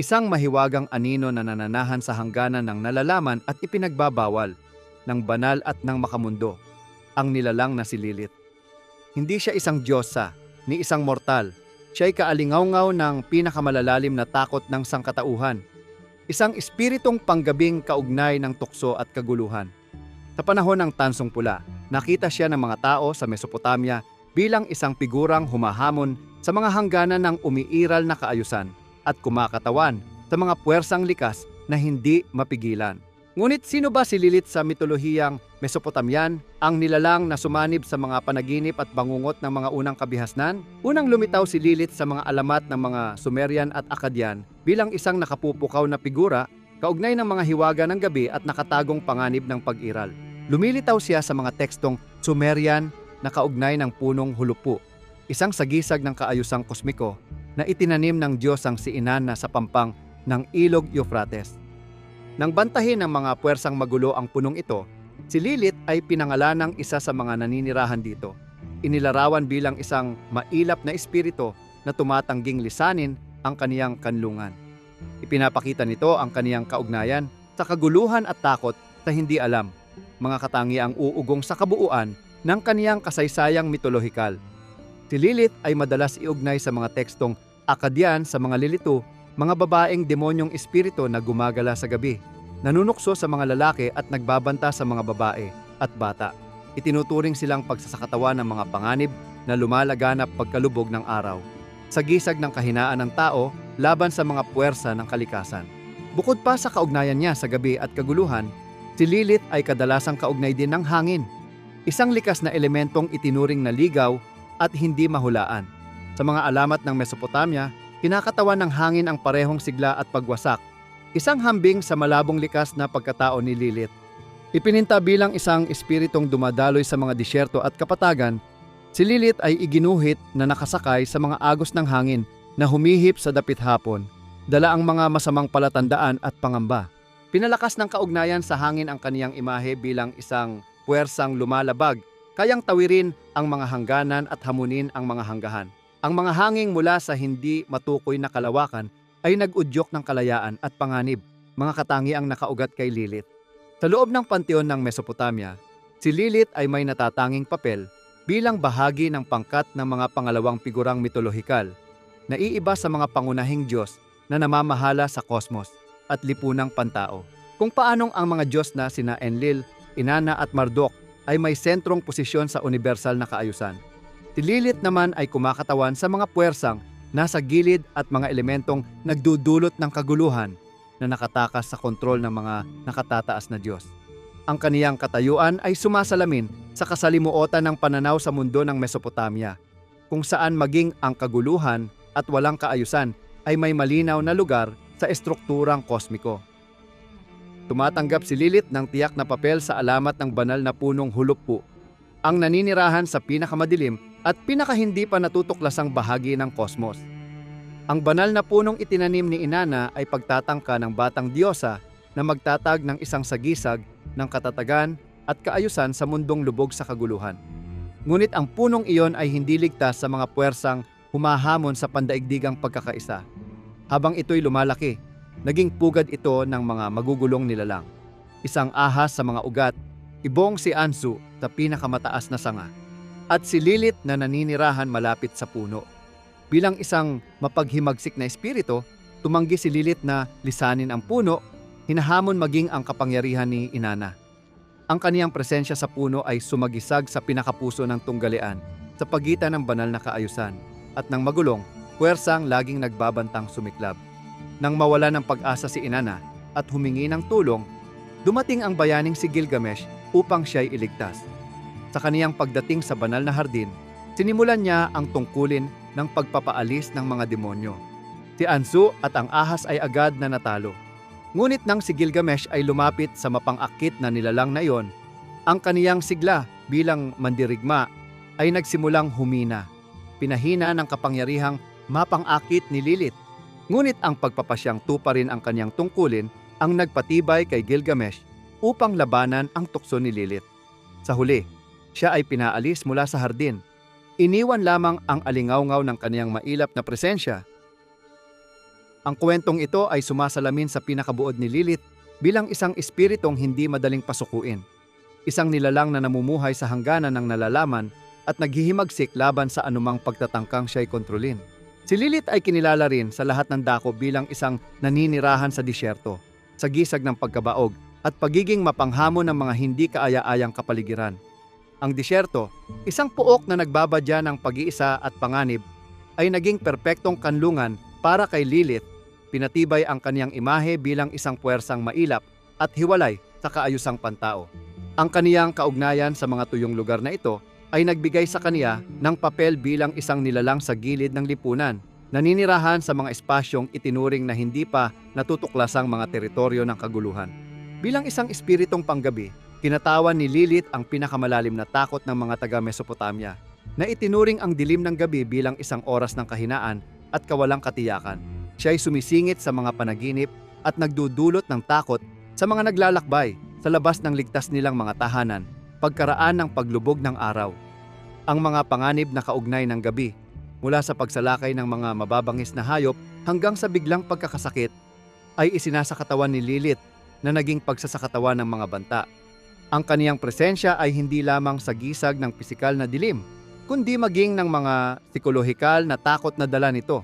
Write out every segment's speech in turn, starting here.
Isang mahiwagang anino na nananahan sa hangganan ng nalalaman at ipinagbabawal ng banal at ng makamundo, ang nilalang na si Lilith. Hindi siya isang diyosa, ni isang mortal. Siya ay kaalingaw ng pinakamalalalim na takot ng sangkatauhan. Isang espiritong panggabing kaugnay ng tukso at kaguluhan. Sa panahon ng Tansong Pula, nakita siya ng mga tao sa Mesopotamia bilang isang figurang humahamon sa mga hangganan ng umiiral na kaayusan at kumakatawan sa mga puwersang likas na hindi mapigilan. Ngunit sino ba si Lilith sa mitolohiyang Mesopotamian, ang nilalang na sumanib sa mga panaginip at bangungot ng mga unang kabihasnan? Unang lumitaw si Lilith sa mga alamat ng mga Sumerian at Akkadian bilang isang nakapupukaw na figura, kaugnay ng mga hiwaga ng gabi at nakatagong panganib ng pag-iral. Lumilitaw siya sa mga tekstong Sumerian na kaugnay ng punong hulupu, isang sagisag ng kaayusang kosmiko na itinanim ng Diyos ang si Inanna sa pampang ng ilog Euphrates. Nang bantahin ng mga puwersang magulo ang punong ito, si Lilith ay pinangalan ng isa sa mga naninirahan dito. Inilarawan bilang isang mailap na espiritu na tumatangging lisanin ang kaniyang kanlungan. Ipinapakita nito ang kaniyang kaugnayan sa kaguluhan at takot sa hindi alam, mga katangiang uugong sa kabuuan ng kaniyang kasaysayang mitolohikal. Si Lilith ay madalas iugnay sa mga tekstong Akadyan sa mga lilito mga babaeng demonyong espiritu na gumagala sa gabi, nanunukso sa mga lalaki at nagbabanta sa mga babae at bata. Itinuturing silang pagsasakatawan ng mga panganib na lumalaganap pagkalubog ng araw, sa gisag ng kahinaan ng tao laban sa mga puwersa ng kalikasan. Bukod pa sa kaugnayan niya sa gabi at kaguluhan, si Lilith ay kadalasang kaugnay din ng hangin, isang likas na elementong itinuring na ligaw at hindi mahulaan. Sa mga alamat ng Mesopotamia, Kinakatawan ng hangin ang parehong sigla at pagwasak, isang hambing sa malabong likas na pagkatao ni Lilith. Ipininta bilang isang espiritong dumadaloy sa mga disyerto at kapatagan, si Lilith ay iginuhit na nakasakay sa mga agos ng hangin na humihip sa dapit hapon, dala ang mga masamang palatandaan at pangamba. Pinalakas ng kaugnayan sa hangin ang kaniyang imahe bilang isang puwersang lumalabag, kayang tawirin ang mga hangganan at hamunin ang mga hanggahan. Ang mga hanging mula sa hindi matukoy na kalawakan ay nag-udyok ng kalayaan at panganib, mga katangiang nakaugat kay Lilith. Sa loob ng panteon ng Mesopotamia, si Lilith ay may natatanging papel bilang bahagi ng pangkat ng mga pangalawang figurang mitolohikal na iiba sa mga pangunahing Diyos na namamahala sa kosmos at lipunang pantao. Kung paanong ang mga Diyos na sina Enlil, Inanna at Marduk ay may sentrong posisyon sa universal na kaayusan. Si Lilith naman ay kumakatawan sa mga puwersang nasa gilid at mga elementong nagdudulot ng kaguluhan na nakatakas sa kontrol ng mga nakatataas na Diyos. Ang kaniyang katayuan ay sumasalamin sa kasalimuotan ng pananaw sa mundo ng Mesopotamia, kung saan maging ang kaguluhan at walang kaayusan ay may malinaw na lugar sa estrukturang kosmiko. Tumatanggap si Lilith ng tiyak na papel sa alamat ng banal na punong huluppo, ang naninirahan sa pinakamadilim at pinaka hindi pa natutuklasang bahagi ng kosmos. Ang banal na punong itinanim ni Inanna ay pagtatangka ng batang diyosa na magtatag ng isang sagisag ng katatagan at kaayusan sa mundong lubog sa kaguluhan. Ngunit ang punong iyon ay hindi ligtas sa mga puwersang humahamon sa pandaigdigang pagkakaisa. Habang ito'y lumalaki, naging pugad ito ng mga magugulong nilalang. Isang ahas sa mga ugat, ibong si Ansu sa pinakamataas na sanga at si Lilith na naninirahan malapit sa puno. Bilang isang mapaghimagsik na espiritu, tumanggi si Lilith na lisanin ang puno, hinahamon maging ang kapangyarihan ni Inanna. Ang kaniyang presensya sa puno ay sumagisag sa pinakapuso ng tunggalian sa pagitan ng banal na kaayusan at ng magulong, puwersang laging nagbabantang sumiklab. Nang mawala ng pag-asa si Inanna at humingi ng tulong, dumating ang bayaning si Gilgamesh upang siya'y iligtas. Sa kaniyang pagdating sa banal na hardin, sinimulan niya ang tungkulin ng pagpapaalis ng mga demonyo. Si Ansu at ang ahas ay agad na natalo. Ngunit nang si Gilgamesh ay lumapit sa mapangakit na nilalang na iyon, ang kaniyang sigla bilang mandirigma ay nagsimulang humina. Pinahina ng kapangyarihang mapangakit ni Lilith. Ngunit ang pagpapasyang tuparin ang kaniyang tungkulin ang nagpatibay kay Gilgamesh upang labanan ang tukso ni Lilith. Sa huli, siya ay pinaalis mula sa hardin. Iniwan lamang ang alingawngaw ng kaniyang mailap na presensya. Ang kwentong ito ay sumasalamin sa pinakabuod ni Lilith bilang isang espiritong hindi madaling pasukuin. Isang nilalang na namumuhay sa hangganan ng nalalaman at naghihimagsik laban sa anumang pagtatangkang siya'y kontrolin. Si Lilith ay kinilala rin sa lahat ng dako bilang isang naninirahan sa disyerto, sa gisag ng pagkabaog at pagiging mapanghamon ng mga hindi kaaya-ayang kapaligiran. Ang disyerto, isang puok na nagbabadya ng pag-iisa at panganib, ay naging perpektong kanlungan para kay Lilith. Pinatibay ang kaniyang imahe bilang isang puwersang mailap at hiwalay sa kaayusang pantao. Ang kaniyang kaugnayan sa mga tuyong lugar na ito ay nagbigay sa kaniya ng papel bilang isang nilalang sa gilid ng lipunan, naninirahan sa mga espasyong itinuring na hindi pa natutuklasang mga teritoryo ng kaguluhan. Bilang isang espiritong panggabi, kinatawan ni Lilith ang pinakamalalim na takot ng mga taga-Mesopotamia, na itinuring ang dilim ng gabi bilang isang oras ng kahinaan at kawalang katiyakan. Siya ay sumisingit sa mga panaginip at nagdudulot ng takot sa mga naglalakbay sa labas ng ligtas nilang mga tahanan pagkaraan ng paglubog ng araw. Ang mga panganib na kaugnay ng gabi, mula sa pagsalakay ng mga mababangis na hayop hanggang sa biglang pagkakasakit, ay isinasa katawan ni Lilith na naging pagsasakatawan ng mga banta. Ang kaniyang presensya ay hindi lamang sa gisag ng pisikal na dilim, kundi maging ng mga psikolohikal na takot na dala nito.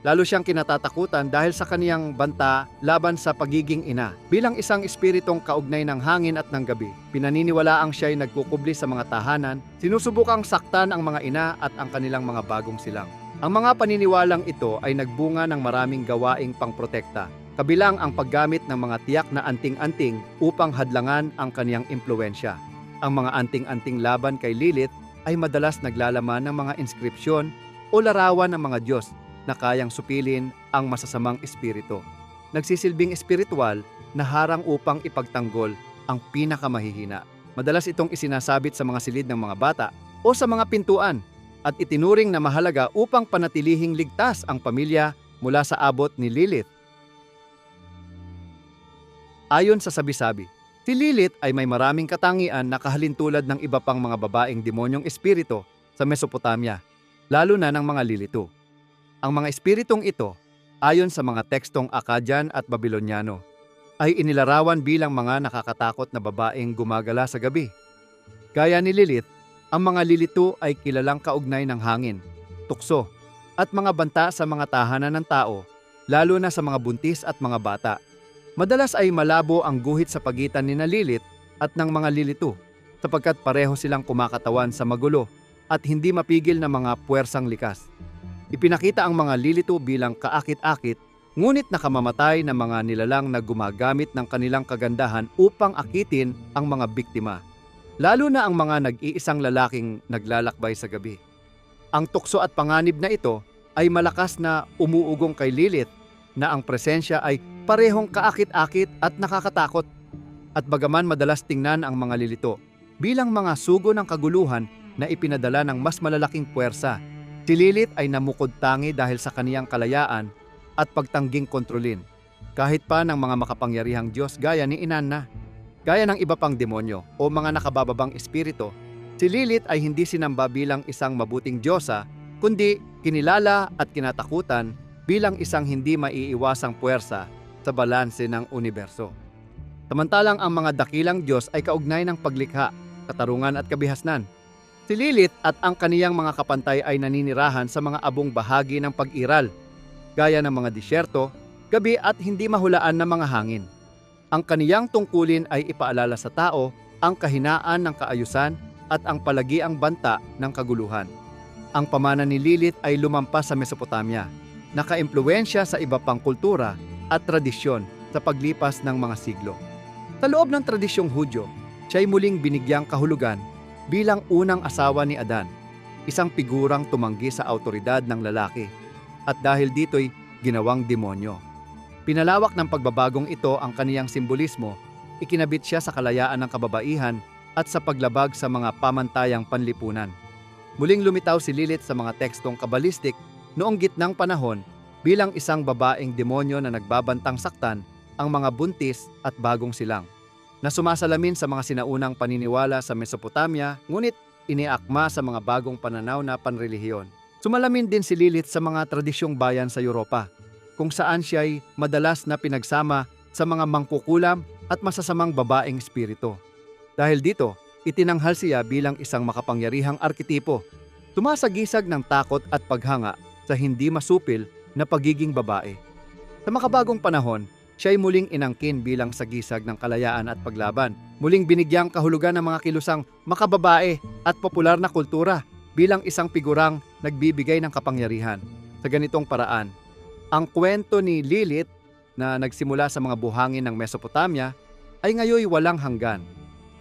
Lalo siyang kinatatakutan dahil sa kaniyang banta laban sa pagiging ina. Bilang isang espiritong kaugnay ng hangin at ng gabi, pinaniniwalaang siya'y nagkukubli sa mga tahanan, sinusubukang saktan ang mga ina at ang kanilang mga bagong silang. Ang mga paniniwalang ito ay nagbunga ng maraming gawaing pangprotekta, kabilang ang paggamit ng mga tiyak na anting-anting upang hadlangan ang kaniyang impluensya. Ang mga anting-anting laban kay Lilith ay madalas naglalaman ng mga inskripsyon o larawan ng mga Diyos na kayang supilin ang masasamang espiritu. Nagsisilbing espiritual na harang upang ipagtanggol ang pinakamahihina. Madalas itong isinasabit sa mga silid ng mga bata o sa mga pintuan at itinuring na mahalaga upang panatilihing ligtas ang pamilya mula sa abot ni Lilith. Ayon sa sabi-sabi, si Lilith ay may maraming katangian na kahalintulad ng iba pang mga babaeng demonyong espiritu sa Mesopotamia, lalo na ng mga Lilito. Ang mga espiritong ito, ayon sa mga tekstong Akkadian at Babilonyano, ay inilarawan bilang mga nakakatakot na babaeng gumagala sa gabi. Gaya ni Lilith, ang mga lilito ay kilalang kaugnay ng hangin, tukso, at mga banta sa mga tahanan ng tao, lalo na sa mga buntis at mga bata. Madalas ay malabo ang guhit sa pagitan ni na Lilith at ng mga lilito, sapagkat pareho silang kumakatawan sa magulo at hindi mapigil na mga puwersang likas. Ipinakita ang mga lilito bilang kaakit-akit, ngunit nakamamatay na mga nilalang na gumagamit ng kanilang kagandahan upang akitin ang mga biktima, lalo na ang mga nag-iisang lalaking naglalakbay sa gabi. Ang tukso at panganib na ito ay malakas na umuugong kay Lilith na ang presensya ay parehong kaakit-akit at nakakatakot. At bagaman madalas tingnan ang mga lilito bilang mga sugo ng kaguluhan na ipinadala ng mas malalaking puwersa Si Lilith ay namukod tangi dahil sa kaniyang kalayaan at pagtangging kontrolin, kahit pa ng mga makapangyarihang Diyos gaya ni Inanna. Gaya ng iba pang demonyo o mga nakabababang espiritu, si Lilith ay hindi sinamba bilang isang mabuting Diyosa, kundi kinilala at kinatakutan bilang isang hindi maiiwasang puwersa sa balanse ng universo. Samantalang ang mga dakilang Diyos ay kaugnay ng paglikha, katarungan at kabihasnan. Si Lilith at ang kaniyang mga kapantay ay naninirahan sa mga abong bahagi ng pag-iral, gaya ng mga disyerto, gabi at hindi mahulaan ng mga hangin. Ang kaniyang tungkulin ay ipaalala sa tao ang kahinaan ng kaayusan at ang palagiang banta ng kaguluhan. Ang pamana ni Lilith ay lumampas sa Mesopotamia, nakaimpluensya sa iba pang kultura at tradisyon sa paglipas ng mga siglo. Sa loob ng tradisyong Hudyo, siya ay muling binigyang kahulugan bilang unang asawa ni Adan, isang figurang tumanggi sa autoridad ng lalaki at dahil dito'y ginawang demonyo. Pinalawak ng pagbabagong ito ang kaniyang simbolismo, ikinabit siya sa kalayaan ng kababaihan at sa paglabag sa mga pamantayang panlipunan. Muling lumitaw si Lilith sa mga tekstong kabalistik noong gitnang panahon bilang isang babaeng demonyo na nagbabantang saktan ang mga buntis at bagong silang na sumasalamin sa mga sinaunang paniniwala sa Mesopotamia ngunit iniakma sa mga bagong pananaw na panrelihiyon. Sumalamin din si Lilith sa mga tradisyong bayan sa Europa, kung saan siya'y madalas na pinagsama sa mga mangkukulam at masasamang babaeng espiritu. Dahil dito, itinanghal siya bilang isang makapangyarihang arketipo, tumasagisag ng takot at paghanga sa hindi masupil na pagiging babae. Sa makabagong panahon, siya ay muling inangkin bilang sagisag ng kalayaan at paglaban. Muling binigyang kahulugan ng mga kilusang makababae at popular na kultura bilang isang figurang nagbibigay ng kapangyarihan. Sa ganitong paraan, ang kwento ni Lilith na nagsimula sa mga buhangin ng Mesopotamia ay ngayoy walang hanggan.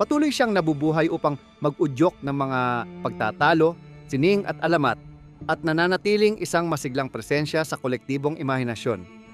Patuloy siyang nabubuhay upang mag-udyok ng mga pagtatalo, sining at alamat at nananatiling isang masiglang presensya sa kolektibong imahinasyon.